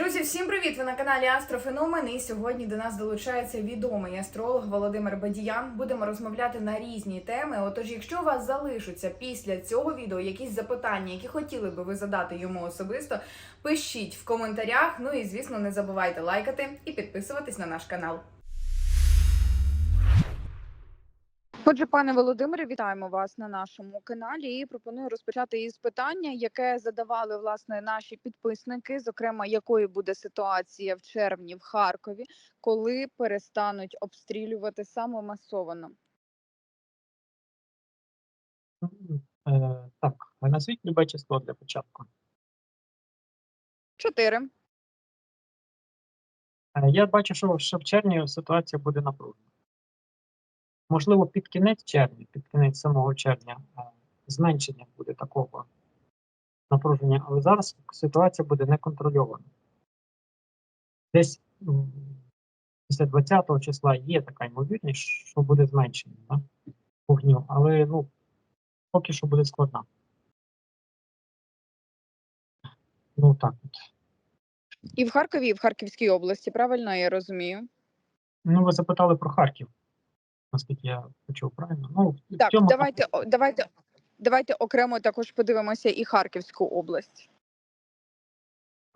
Друзі, всім привіт! Ви на каналі Астрофеномен. І сьогодні до нас долучається відомий астролог Володимир Бадіян. Будемо розмовляти на різні теми. Отож, якщо у вас залишаться після цього відео якісь запитання, які хотіли би ви задати йому особисто, пишіть в коментарях. Ну і звісно, не забувайте лайкати і підписуватись на наш канал. Отже, пане Володимире, вітаємо вас на нашому каналі і пропоную розпочати із питання, яке задавали власне наші підписники, зокрема, якою буде ситуація в червні в Харкові, коли перестануть обстрілювати самомасовано. Е, так, назвіть любе число для початку. Чотири. Е, я бачу, що в червні ситуація буде напружена. Можливо, під кінець червня, під кінець самого червня, е, зменшення буде такого напруження, але зараз ситуація буде неконтрольована. Десь після 20 числа є така ймовірність, що буде зменшення да, вогню, але ну, поки що буде складна. Ну так от. І в Харкові, і в Харківській області, правильно я розумію? Ну, ви запитали про Харків, наскільки я почув правильно. Ну, Так, цьому давайте, давайте, давайте окремо також подивимося і Харківську область.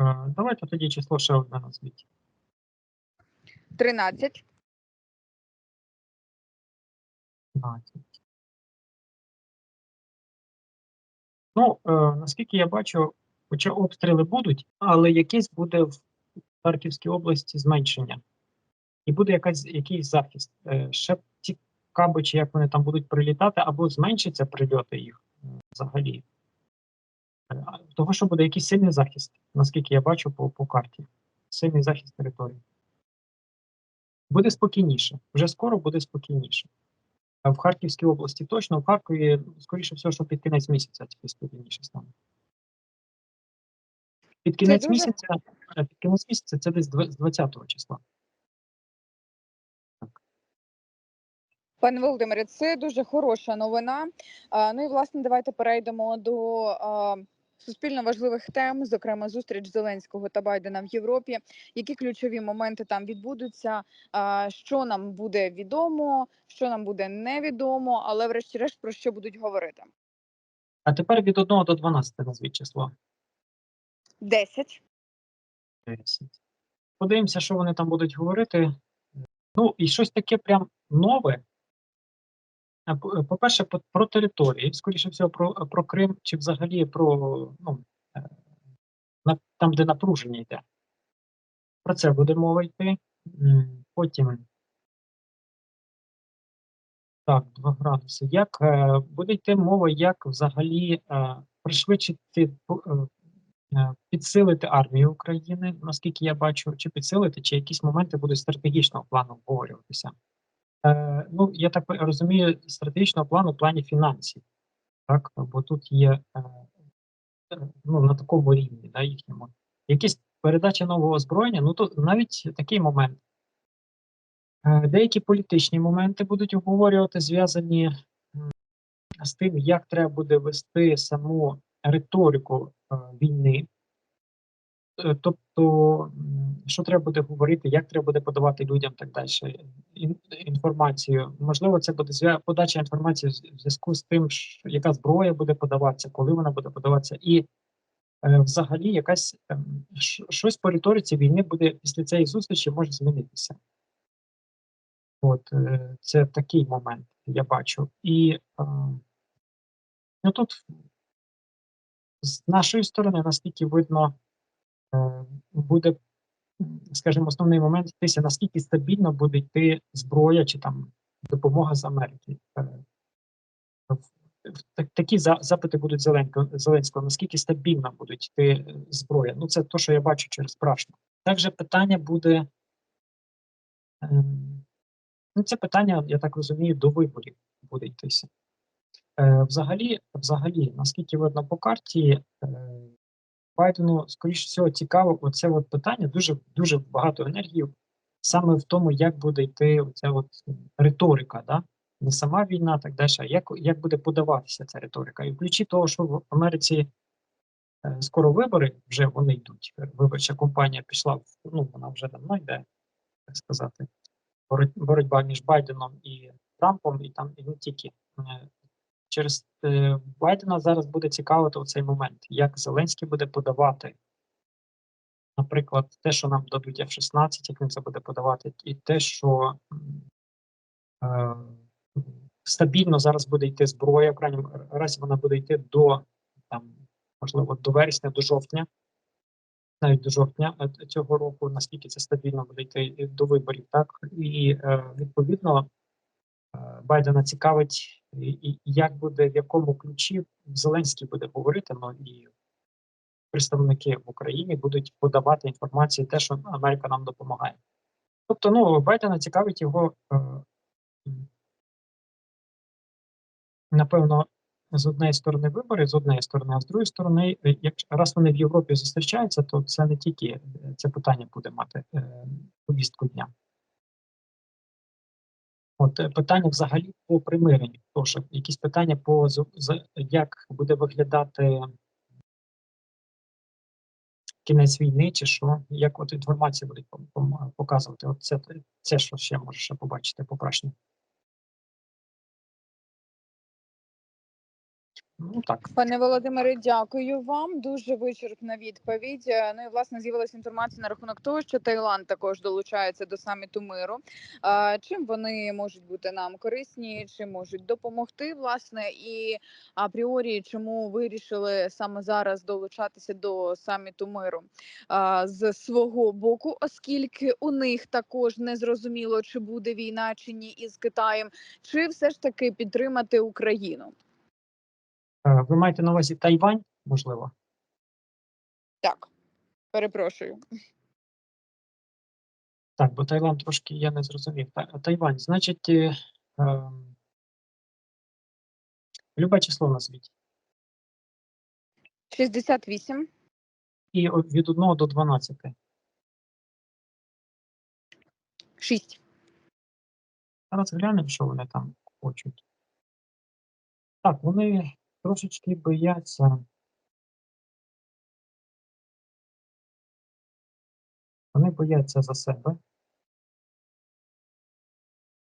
е, давайте тоді число ще одне назвіть. 13. 15. Ну, е, наскільки я бачу, хоча обстріли будуть, але якесь буде в Харківській області зменшення. І буде якась, якийсь захист. Е, ще цікаво, чи як вони там будуть прилітати, або зменшаться прильоти їх е, взагалі. Е, Того, що буде якийсь сильний захист, наскільки я бачу по, по карті. Сильний захист території. Буде спокійніше. Вже скоро буде спокійніше. В Харківській області точно, в Харкові, скоріше всього, що під кінець місяця тільки спокійніше стане. Під кінець дуже- місяця, е, під кінець місяця це десь з 20 числа. Пане Володимире, це дуже хороша новина. Ну і власне давайте перейдемо до суспільно важливих тем, зокрема зустріч Зеленського та Байдена в Європі. Які ключові моменти там відбудуться? Що нам буде відомо, що нам буде невідомо, але врешті-решт про що будуть говорити? А тепер від 1 до 12 назвіть число. 10. 10. Подивимося, що вони там будуть говорити. Ну, і щось таке прям нове. По- По-перше, по- про території, скоріше всього, про, про Крим, чи взагалі про ну, е, там, де напруження йде. Про це буде мова йти. Потім. Так, 2 градуси. Як е, буде йти мова, як взагалі е, пришвидшити е, е, підсилити армію України, наскільки я бачу, чи підсилити, чи якісь моменти будуть стратегічного плану обговорюватися. Е, ну, я так розумію, стратегічного плану в плані фінансів, так, бо тут є е, е, ну, на такому рівні, да, їхньому. Якісь передача нового озброєння, ну то навіть такий момент. Деякі політичні моменти будуть обговорювати, зв'язані з тим, як треба буде вести саму риторику війни. Тобто, що треба буде говорити, як треба буде подавати людям так далі інформацію. Можливо, це буде подача інформації в зв'язку з тим, яка зброя буде подаватися, коли вона буде подаватися, і е, взагалі якась щ- щось по риториці війни буде після цієї зустрічі може змінитися. От е, це такий момент, я бачу. І е, ну тут з нашої сторони, наскільки видно, е, буде, скажімо, основний момент йтися, наскільки стабільно буде йти зброя чи там допомога з Америки. Е, Такі запити будуть Зеленського, наскільки стабільно будуть йти е, зброя. Ну, це те, що я бачу через Прашну. Також питання буде. ем, Ну, це питання, я так розумію, до виборів буде йтися. Е, взагалі, взагалі, наскільки видно по карті, е, Байдену, скоріше всього, цікаво, оце от питання, дуже дуже багато енергії саме в тому, як буде йти оця от риторика, да? не сама війна, так далі, а як, як буде подаватися ця риторика. І ключі того, що в Америці е, скоро вибори, вже вони йдуть. Е, Виборча кампанія пішла ну вона вже давно йде, так сказати. Боротьба між Байденом і Трампом, і там і не тільки. Через е, Байдена зараз буде цікавити оцей момент, як Зеленський буде подавати, наприклад, те, що нам дадуть F-16, як він це буде подавати, і те, що е, стабільно зараз буде йти зброя, в крайньому разі вона буде йти до там, можливо, до вересня, до жовтня, навіть до жовтня е, цього року, наскільки це стабільно буде йти до виборів, так? І е, відповідно е, Байдена цікавить, і, як буде, в якому ключі Зеленський буде говорити, ну і представники в Україні будуть подавати інформацію, те, що Америка нам допомагає. Тобто, ну Байдена цікавить його. Е, напевно, з однієї сторони вибори, з однієї сторони, а з другої сторони, е, як раз вони в Європі зустрічаються, то це не тільки е, це питання буде мати повістку дня. От е, питання взагалі по примиренню. Тож якісь питання по як буде виглядати кінець війни, чи що, як от інформація будуть показувати. От це, це що ще можеш побачити покращення. Ну так. Пане Володимире, дякую вам. Дуже вичерпна відповідь. Е, Ну і власне з'явилася інформація на рахунок того, що Таїланд також долучається до саміту миру. Чим вони можуть бути нам корисні, чи можуть допомогти, власне, і апріорі, чому вирішили саме зараз долучатися до саміту миру з свого боку, оскільки у них також не зрозуміло, чи буде війна чи ні із Китаєм, чи все ж таки підтримати Україну. Е, Ви маєте на увазі Тайвань, можливо? Так, перепрошую. Так, бо Таїланд трошки я не зрозумів. Тайвань, значить, е, е, любе число назвіть. 68, І від 1 до 12. 6. Зараз глянемо, що вони там хочуть. Так, вони трошечки бояться. Вони бояться за себе.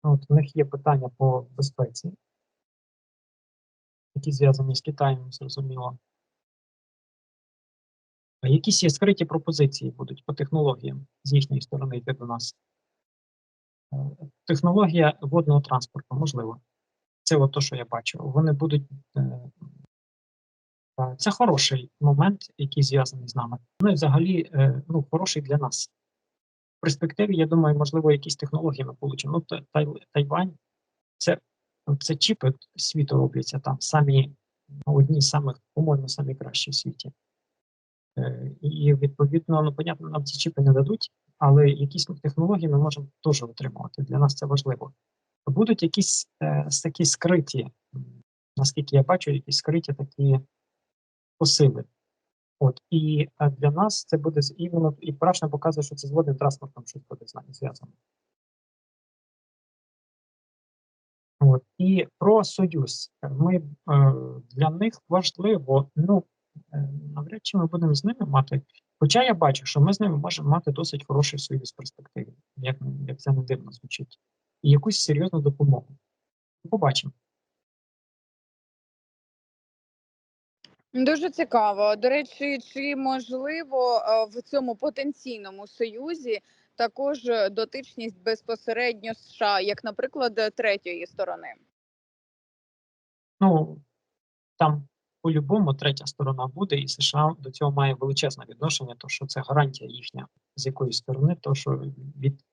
От у них є питання по безпеці, які зв'язані з Китаєм, зрозуміло. А Якісь є скриті пропозиції будуть по технологіям з їхньої сторони йти до нас. Е, Технологія водного транспорту, можливо. Це от то, що я бачу. Вони будуть. е, Це хороший момент, який зв'язаний з нами. Ну і взагалі е, ну, хороший для нас. В перспективі, я думаю, можливо, якісь технології ми получимо. Ну, Тай- Тай- Тайвань це, це чіпи світу робляться там, самі одні з самих, по-моєму, самі кращі в світі. Е, І відповідно, ну, понятно, нам ці чіпи не дадуть, але якісь технології ми можемо теж отримувати. Для нас це важливо. Будуть якісь е, такі скриті, наскільки я бачу, якісь скриті такі посили. От і е, для нас це буде з- іменно і правильно показує, що це з водним транспортом щось буде з нами зв'язано. От і про союз. Ми е, для них важливо, ну е, навряд чи ми будемо з ними мати. Хоча я бачу, що ми з ними можемо мати досить хороший союз в перспективі, як, як це не дивно звучить, і якусь серйозну допомогу. Побачимо. Дуже цікаво. До речі, чи можливо е, в цьому потенційному союзі також е, дотичність безпосередньо США, як, наприклад, е, третьої сторони? Ну там по-любому третя сторона буде, і США до цього має величезне відношення, то що це гарантія їхня з якоїсь сторони, то що від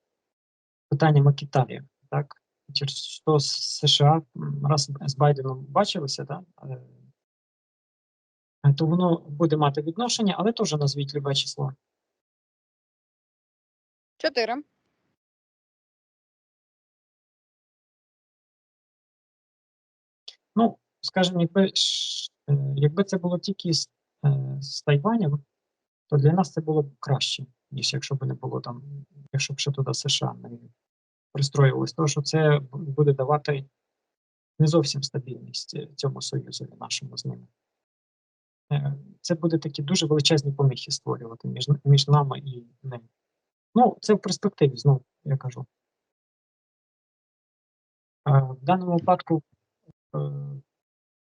питаннями Китаю, так через що США раз з Байденом бачилися, да, е, то воно буде мати відношення, але теж назвіть любе число. Чотири. Ну, скажімо, якби, е, якби це було тільки з, е, з Тайванем, то для нас це було б краще, ніж якщо б не було там, якщо б ще туди США не пристроювалися. Тому що це буде давати не зовсім стабільність е, цьому союзу нашому з ними. е, це буде такі дуже величезні поміхи створювати між, між нами і ним. Ну, це в перспективі, знову я кажу. Е, В даному випадку,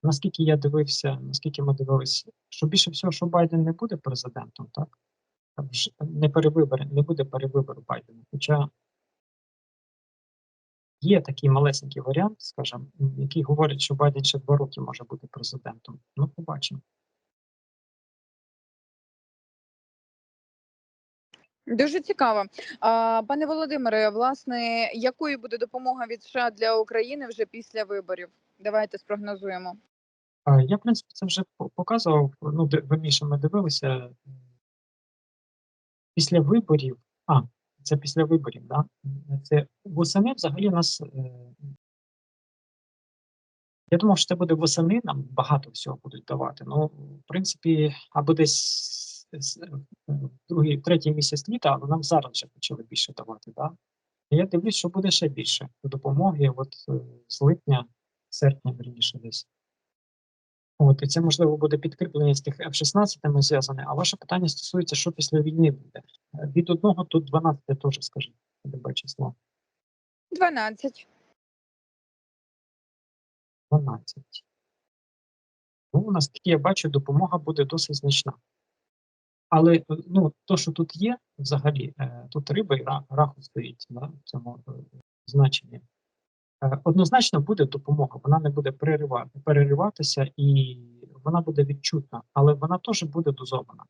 наскільки я дивився, наскільки ми дивилися, що більше всього, що Байден не буде президентом, так? Не перевибори, не буде перевибору Байдена. Хоча є такий малесенький варіант, скажімо, який говорить, що Байден ще два роки може бути президентом. Ну, побачимо. Дуже цікаво. Пане Володимире, власне, якою буде допомога від США для України вже після виборів? Давайте спрогнозуємо. Я, в принципі, це вже показував. Ну, ви Міша, ми дивилися після виборів. А, це після виборів, да? Це восени взагалі нас. е, Я думав, що це буде восени, нам багато всього будуть давати. Ну, в принципі, або десь другий, третій місяць літа, але нам зараз вже почали більше давати. Да? І Я дивлюсь, що буде ще більше допомоги, от е, з липня, серпня, верніше десь. От, і це можливо буде підкріплення з тих F-16 зв'язане. А ваше питання стосується, що після війни буде. Е, Від одного тут 12 теж скажіть, любе число. 12. 12. Ну, наскільки я бачу, допомога буде досить значна. Але е, ну, то, що тут є, взагалі, е, тут риба і раху стоїть на цьому значенні. Е, Однозначно буде допомога, вона не буде переривати, перериватися і вона буде відчутна, але вона теж буде дозована.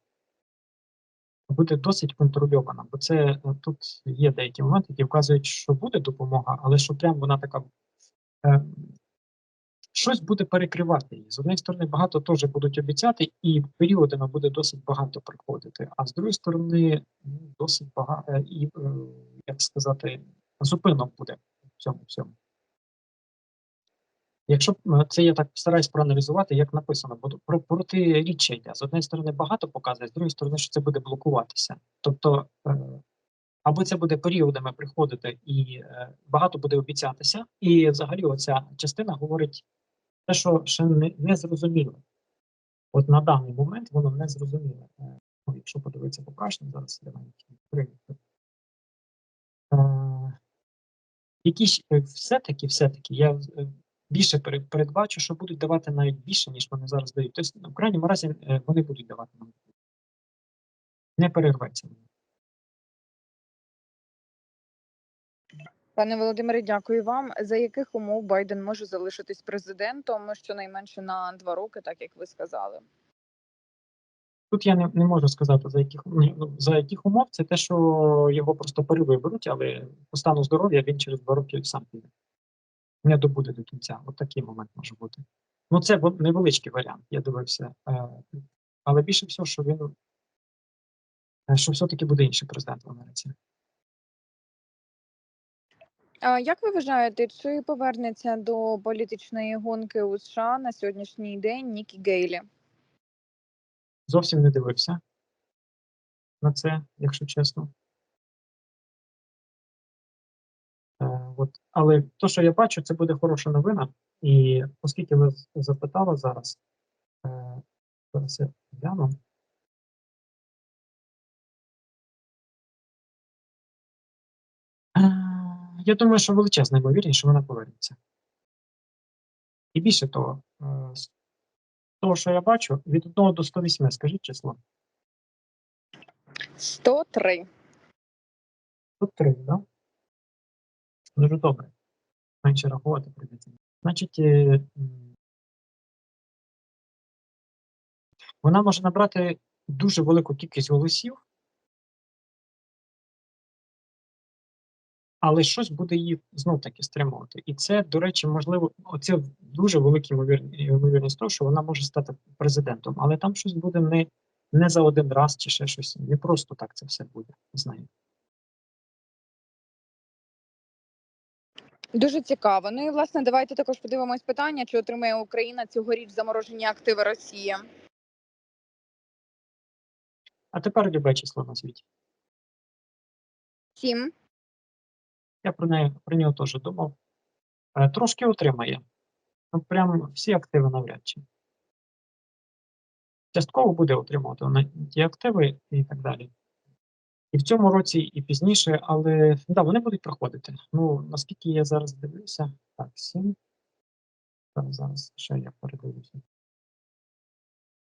Буде досить контрольована, бо це е, тут є деякі моменти, які вказують, що буде допомога, але що прям вона така е, щось буде перекривати її. З однієї сторони, багато теж будуть обіцяти, і періодами буде досить багато приходити. А з другої сторони, ну, досить багато і, як сказати, зупинок буде в цьому всьому. Якщо е, це я так стараюсь проаналізувати, як написано, бо про протиріччя йде. З однієї сторони багато показує, з другої сторони, що це буде блокуватися. Тобто е, або це буде періодами приходити і е, багато буде обіцятися, і взагалі оця частина говорить те, що ще не, не зрозуміло. От на даний момент воно не зрозуміло. Ну, якщо подивитися покращення, зараз я навіть відкрию. Е, якісь все-таки, все-таки я більше передбачу, що будуть давати навіть більше, ніж вони зараз дають. Тобто, в крайньому разі, е, вони будуть давати нам. Не перерветься. Пане Володимире, дякую вам. За яких умов Байден може залишитись президентом щонайменше на два роки, так як ви сказали? Тут я не, не можу сказати, за яких, ну, за яких умов. Це те, що його просто перевиберуть, але по стану здоров'я він через два роки сам піде. Не добуде до кінця. От такий момент може бути. Ну, це невеличкий варіант, я дивився. Е, але більше всього, що він е, що все-таки буде інший президент в Америці. А як ви вважаєте, чи повернеться до політичної гонки у США на сьогоднішній день Нікі Гейлі? Зовсім не дивився на це, якщо чесно. От. Але то, що я бачу, це буде хороша новина. І оскільки ви запитали зараз, е, зараз я гляну. Е, Я думаю, що величезна ймовірність, що вона повернеться. І більше того, е, з того, що я бачу, від 1 до 108, скажіть число. 103. Тут три, да? Дуже добре. Менше рахувати прийдеться. Значить, вона може набрати дуже велику кількість голосів, але щось буде її знов таки стримувати. І це, до речі, можливо, оце дуже велика ймовірність, того, що вона може стати президентом, але там щось буде не, не за один раз чи ще щось. Не просто так це все буде з Дуже цікаво. Ну і власне, давайте також подивимось питання, чи отримає Україна цьогоріч заморожені активи Росії. А тепер любе число на світі. Сім. Я про неї про нього теж думав. Е, Трошки отримає. Ну, прям всі активи навряд чи. частково буде отримувати ті активи і так далі. І в цьому році, і пізніше, але да, вони будуть проходити. Ну, наскільки я зараз дивлюся, так, 7. Зараз, зараз ще я передивлюся.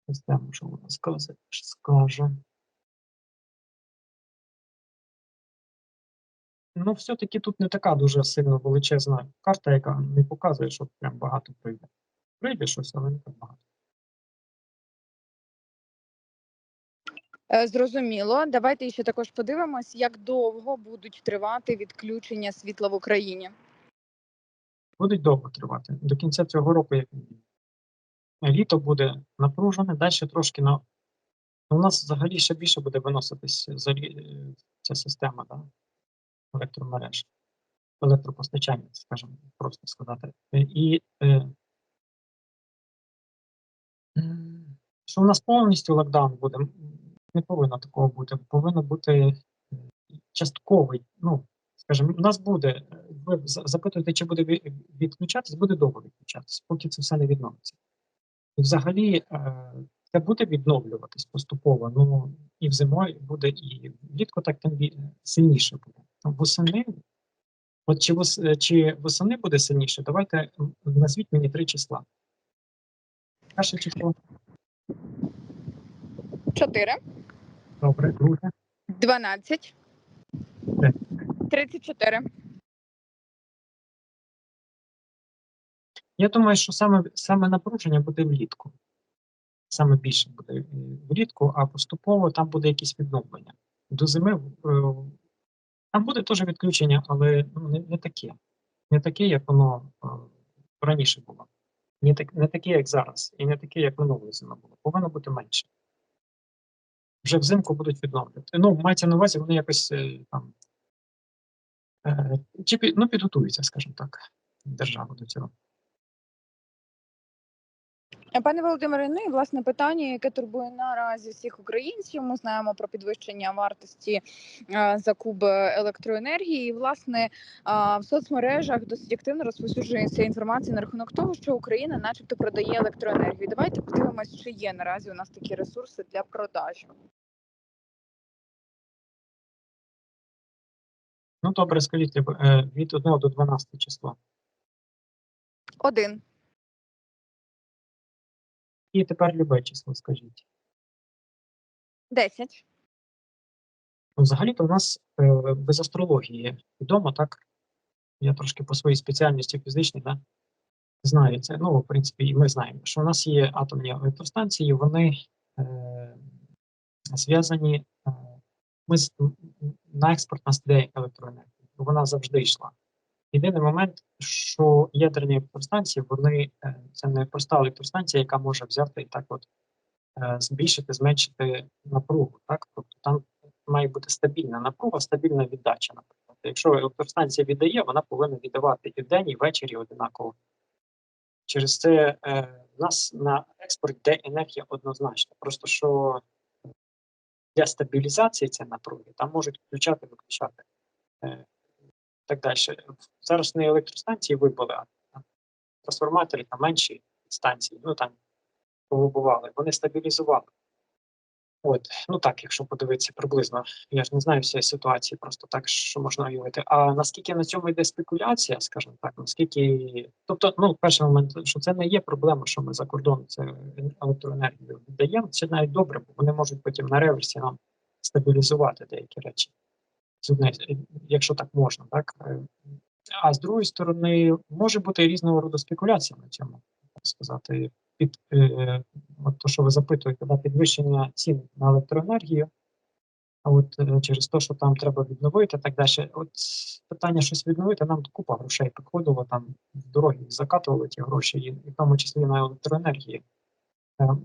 Систему, що вона скаже. скаже. Ну, все-таки тут не така дуже сильно величезна карта, яка не показує, що прям багато прийде. Прийде щось, але не так багато. Зрозуміло. Давайте ще також подивимось, як довго будуть тривати відключення світла в Україні. Будуть довго тривати. До кінця цього року, як. Літо буде напружене, далі трошки на. У нас взагалі ще більше буде виноситись лі- е, ця система да? електромереж, електропостачання, скажімо, просто сказати. Е, І е, що у нас повністю локдаун буде, не повинно такого бути. Повинно бути е, частковий. Ну, скажімо, у нас буде, е, ви запитуєте, чи буде відключатись, буде довго відключатись, поки це все не відновиться. І взагалі е, це буде відновлюватись поступово. Ну і в зимою буде, і влітку так тим сильніше буде. Восени, от чи, вос, чи восени буде сильніше? Давайте назвіть мені три числа. Перше число, 4, добре, друге, 12, Де? Я думаю, що саме, саме напруження буде влітку. Саме більше буде е, влітку, а поступово там буде якесь відновлення. До зими е, там буде теж відключення, але ну, не, не таке. Не таке, як воно е, раніше було. Не, так, не таке, як зараз, і не таке, як минулої зими було. Повинно бути менше. Вже взимку будуть відновлювати. Ну, мається на увазі, вони якось е, там е, ну, підготуються, скажімо так, держава до цього. Пане Володимире, ну і власне питання, яке турбує наразі всіх українців. Ми знаємо про підвищення вартості е, за куб електроенергії. І, власне, е, в соцмережах досить активно розповсюджується інформація на рахунок того, що Україна, начебто, продає електроенергію. Давайте подивимось, чи є наразі у нас такі ресурси для продажу. Ну, добре, скажіть, е, від 1 до 12 числа. Один. І тепер любе число, скажіть. 10. Ну, Взагалі-то в нас е, без астрології відомо, так? Я трошки по своїй спеціальності фізичній, да? знаю це. Ну, в принципі, і ми знаємо, що у нас є атомні електростанції, вони е, зв'язані. Е, ми на експорт нас йде електроенергія. Вона завжди йшла. Єдиний момент, що ядерні електростанції, вони е, це не проста електростанція, яка може взяти і так от е, збільшити, зменшити напругу. Так? Тобто там має бути стабільна напруга, стабільна віддача. Наприклад, якщо електростанція віддає, вона повинна віддавати і вдень, і ввечері одинаково. Через це е, в нас на експорт йде енергія однозначно. Просто що для стабілізації цієї напруги там можуть включати, виключати. Е, так далі. Зараз не електростанції вибули, а трансформатори та менші станції, ну там повибували, вони стабілізували. От, ну так, якщо подивитися приблизно, я ж не знаю всієї ситуації, просто так, що можна уявити. А наскільки на цьому йде спекуляція, скажімо так, наскільки. Тобто, ну, перший момент, що це не є проблема, що ми за кордон це електроенергію віддаємо, це навіть добре, бо вони можуть потім на реверсі нам стабілізувати деякі речі. Якщо так можна, так? Е, А з другої сторони, може бути різного роду спекуляція на цьому, так сказати, під е, от то, що ви запитуєте, да, підвищення цін на електроенергію, а от е, через те, що там треба відновити, так далі. От питання щось відновити, нам купа грошей приходило, там в дороги закатували ті гроші, і, в тому числі на електроенергії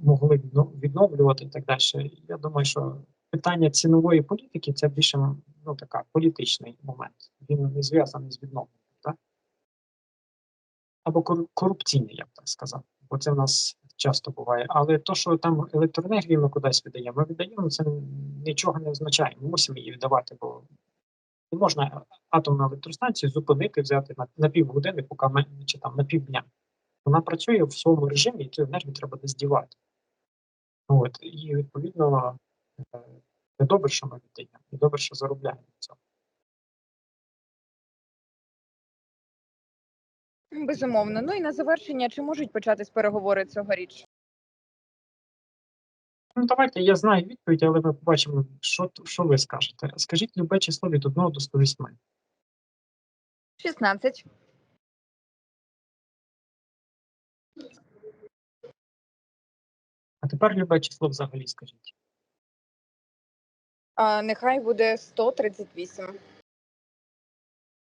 могли відновлювати і так далі. Я думаю, що питання цінової політики це більше ну, така політичний момент. Він не зв'язаний з відновленням, так? Або корупційний, я б так сказав. Бо це в нас часто буває. Але то, що там електроенергію ми кудись віддаємо, ми віддаємо, це нічого не означає. Ми мусимо її віддавати, бо не можна атомну електростанцію зупинити, взяти на, на півгодини, поки чи там на півдня. Вона працює в своєму режимі, і цю енергію треба десь дівати. От, і відповідно е, це добре, що ми віддаємо, і добре, що заробляємо на цьому. Безумовно. Ну і на завершення, чи можуть початись переговори цьогоріч? Ну, давайте, я знаю відповідь, але ми побачимо, що, що ви скажете. Скажіть любе число від 1 до 108. 16. А тепер любе число взагалі скажіть. А, нехай буде 138.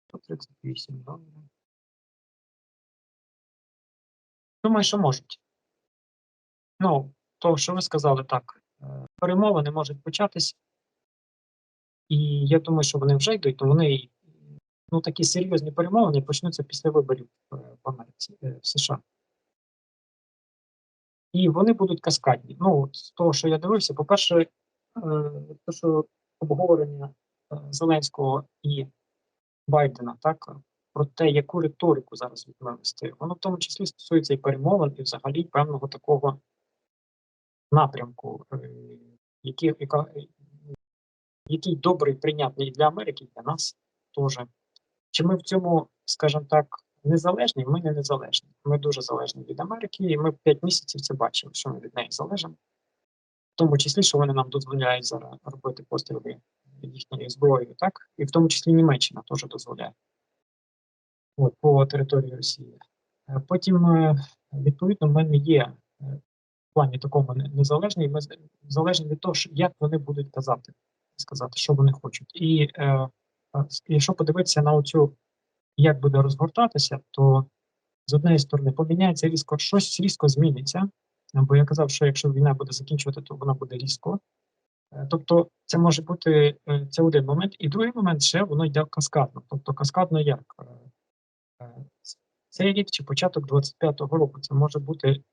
138, добре. Думаю, що можуть. Ну, то, що ви сказали, так. е, Перемовини можуть початись. І я думаю, що вони вже йдуть, то вони ну, такі серйозні перемовини почнуться після виборів е, в Америці, е, в США. І вони будуть каскадні. Ну, з того, що я дивився, по-перше, е, те, що обговорення е, Зеленського і Байдена, так, про те, яку риторику зараз вести, воно в тому числі стосується і перемовин, і взагалі певного такого напрямку, е, який, е, який добрий, прийнятний і для Америки, і для нас теж. Чи ми в цьому, скажімо так, незалежні? Ми не незалежні. Ми дуже залежні від Америки, і ми 5 місяців це бачили, що ми від неї залежимо. В тому числі, що вони нам дозволяють зараз робити постріли їхньою зброєю, так? І в тому числі Німеччина теж дозволяє от, по території Росії. Е, Потім, е, відповідно, ми не є е, в плані такому не- незалежні, ми залежні від того, як вони будуть казати, сказати, що вони хочуть. І е, якщо подивитися на оцю, як буде розгортатися, то з однієї сторони поміняється різко, щось різко зміниться. Бо я казав, що якщо війна буде закінчувати, то вона буде різко. Е, Тобто, це може бути е, це один момент, і другий момент ще воно йде каскадно. Тобто, каскадно як? Е, Цей рік чи початок 25-го року це може бути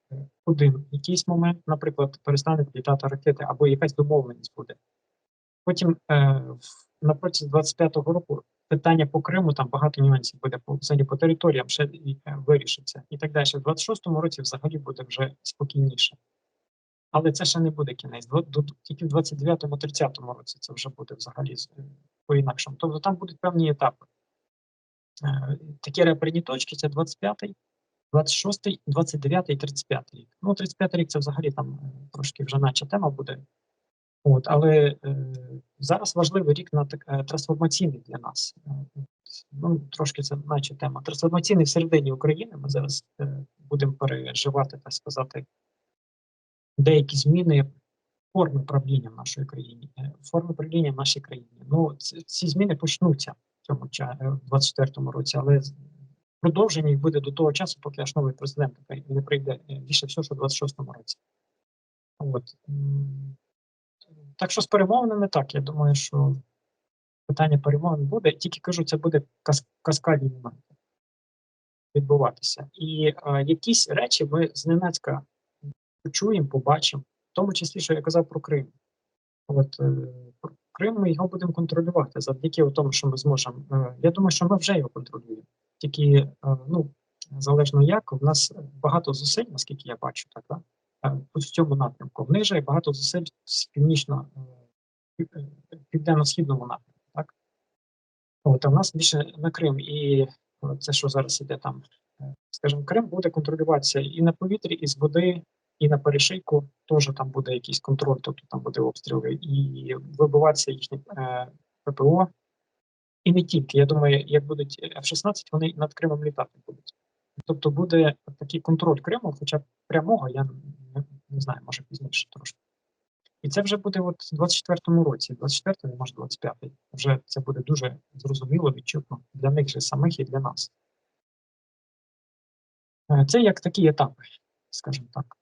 один якийсь момент, наприклад, перестануть літати ракети, або якась домовленість буде. Потім протязі 25-го року питання по Криму там багато нюансів буде по взагалі по територіям ще е, вирішиться і так далі. В 26-му році взагалі буде вже спокійніше. Але це ще не буде кінець. Тільки в 29-му, 30-му році це вже буде взагалі е, по-інакшому. Тобто там будуть певні етапи. Е, Такі реперні точки це 25-й, 26-й, 29-й 35-й рік. Ну, 35-й рік це взагалі там трошки вже наче тема буде. От, але е, зараз важливий рік на так, е, трансформаційний для нас. Е, Ну, трошки це наче тема. Трансформаційний всередині України. Ми зараз е, будемо переживати, так сказати, деякі зміни форми правління в нашій країні, е, форми правління в нашій країні. Ну, ці зміни почнуться в цьому ча- е, 24-му році, але продовження їх буде до того часу, поки аж новий президент не прийде. Більше всього, що в 26-му році. От. Так що з перемовинами так, я думаю, що питання перемовин буде. Тільки кажу, це буде кас- каскадні моменти відбуватися. І е, якісь речі ми зненацька почуємо, побачимо, в тому числі, що я казав про Крим. От е, про Крим ми його будемо контролювати завдяки тому, що ми зможемо. Е, я думаю, що ми вже його контролюємо. Тільки ну залежно як, в нас багато зусиль, наскільки я бачу, так да? В цьому напрямку. В них багато зусиль з північно е, пів- південно-східному напрямку, так? От, а в нас більше на Крим, і це, що зараз іде там, е, скажімо, Крим буде контролюватися і на повітрі, і з води, і на перешийку теж там буде якийсь контроль, тобто там буде обстріли, і вибиватися їхні е, ППО. І не тільки. Я думаю, як будуть F-16, вони над Кримом літати будуть. Тобто буде такий контроль Криму, хоча прямого, я не, знаю, може пізніше трошки. І це вже буде от в 24-му році, 24-й, може 25-й. Вже це буде дуже зрозуміло, відчутно для них же самих і для нас. Е, Це як такі етапи, скажімо так.